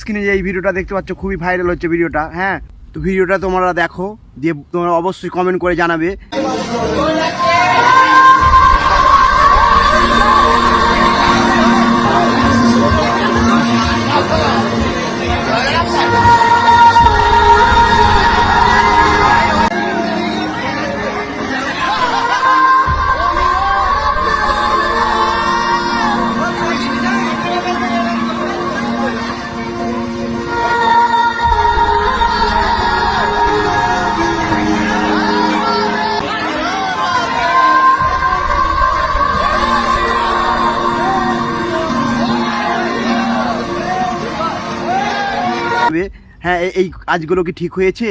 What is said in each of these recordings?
স্ক্রিনে যে এই ভিডিওটা দেখতে পাচ্ছ, খুবই ভাইরাল হচ্ছে ভিডিওটা হ্যাঁ? তো ভিডিওটা তোমরা দেখো, দিয়ে তোমরা অবশ্যই কমেন্ট করে জানাবে। হবে। হ্যাঁ এই কাজগুলো কি ঠিক হয়েছে?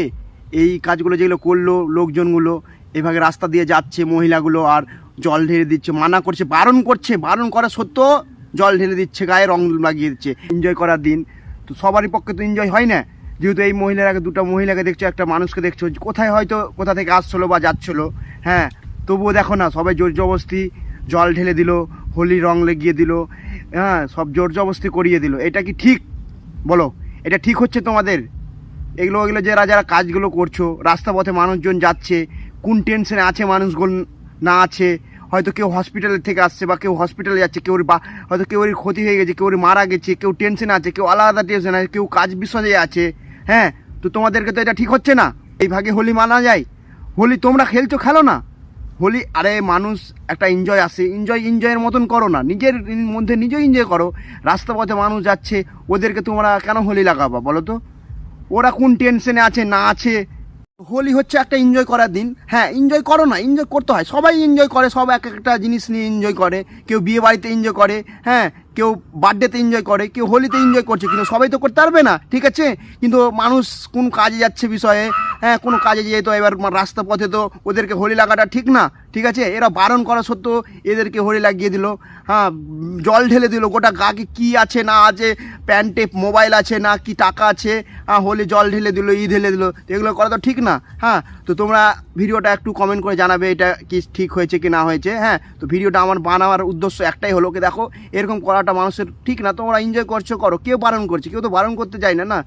এই কাজগুলো যেগুলো করল লোকজনগুলো, এভাবে রাস্তা দিয়ে যাচ্ছে মহিলাগুলো আর জল ঢেলে দিচ্ছে, মানা করছে, বারণ করছে, বারণ করা সত্ত্বেও জল ঢেলে দিচ্ছে, গায়ে রং লাগিয়ে দিচ্ছে। এনজয় করার দিন। তো সবারই পক্ষে তো এনজয় হয় না। যেহেতু এই মহিলাকে দুটো মহিলাকে দেখছ, একটা মানুষকে দেখছ, কোথায় হয়তো কোথা থেকে আসছিল বা যাচ্ছিল হ্যাঁ তবুও দেখো না, সবাই জোর জবস্তি জল ঢেলে দিল হোলি রং লেগিয়ে দিল হ্যাঁ সব জোর জবস্তি করিয়ে দিল। এটা কি ঠিক? বলো। এটা ঠিক হচ্ছে তোমাদের? এগুলো এগুলো যারা যারা কাজগুলো করছ, রাস্তা পথে মানুষজন যাচ্ছে, কোন টেনশনে আছে মানুষগুলো না আছে, হয়তো কেউ হসপিটালের থেকে আসছে বা কেউ হসপিটালে যাচ্ছে কেউ বা, হয়তো কেউ ক্ষতি হয়ে গেছে কেউ মারা গেছে, কেউ টেনশনে আছে, কেউ আলাদা টেনশন আছে, কেউ কাজ বিষয়ে আছে হ্যাঁ? তো তোমাদেরকে তো এটা ঠিক হচ্ছে না? এই ভাগে হোলি মানা যায়? হোলি তোমরা খেলছো, খেলো না? হোলি, আরে মানুষ একটা এনজয় আসে। এনজয় এনজয়ের মতন করো না। নিজের মধ্যে নিজেও এনজয় করো। রাস্তা পথে মানুষ যাচ্ছে, ওদেরকে তোমরা কেন হোলি লাগাবা বলো তো? ওরা কোন টেনশনে আছে, না আছে? হোলি হচ্ছে একটা এনজয় করার দিন। হ্যাঁ এনজয় করো না এনজয় করতে হয়। সবাই এনজয় করে, সব এক একটা জিনিস নিয়ে এনজয় করে। কেউ বিয়ে বাড়িতে এনজয় করে হ্যাঁ? কেউ বার্থডেতে এনজয় করে, কেউ হোলিতে এনজয় করছে কিন্তু সবাই তো করতে পারবে না, ঠিক আছে? কিন্তু মানুষ কোন কাজে যাচ্ছে বিষয়ে হ্যাঁ কোনো কাজে যেয়ে তো এবার রাস্তা পথে তো ওদেরকে হোলি লাগাটা ঠিক না, ঠিক আছে? এরা বারণ করা সত্ত্বেও এদেরকে হোলি লাগিয়ে দিল হ্যাঁ জল ঢেলে দিল, গোটা গাকে কি আছে না আছে, প্যান্টে মোবাইল আছে না, কি টাকা আছে হ্যাঁ হোলি জল ঢেলে দিল ই ঢেলে দিল, এগুলো করা তো ঠিক না হ্যাঁ? তো তোমরা ভিডিওটা একটু কমেন্ট করে জানাবে এটা কি ঠিক হয়েছে কি না হয়েছে হ্যাঁ? তো ভিডিওটা আমার বানাবার উদ্দেশ্য একটাই হলো কি দেখো, এরকম করাটা মানুষের ঠিক না, তোমরা এনজয় করছ, করো। কেউ বারণ করছে, কেউ তো বারণ করতে চায় না না?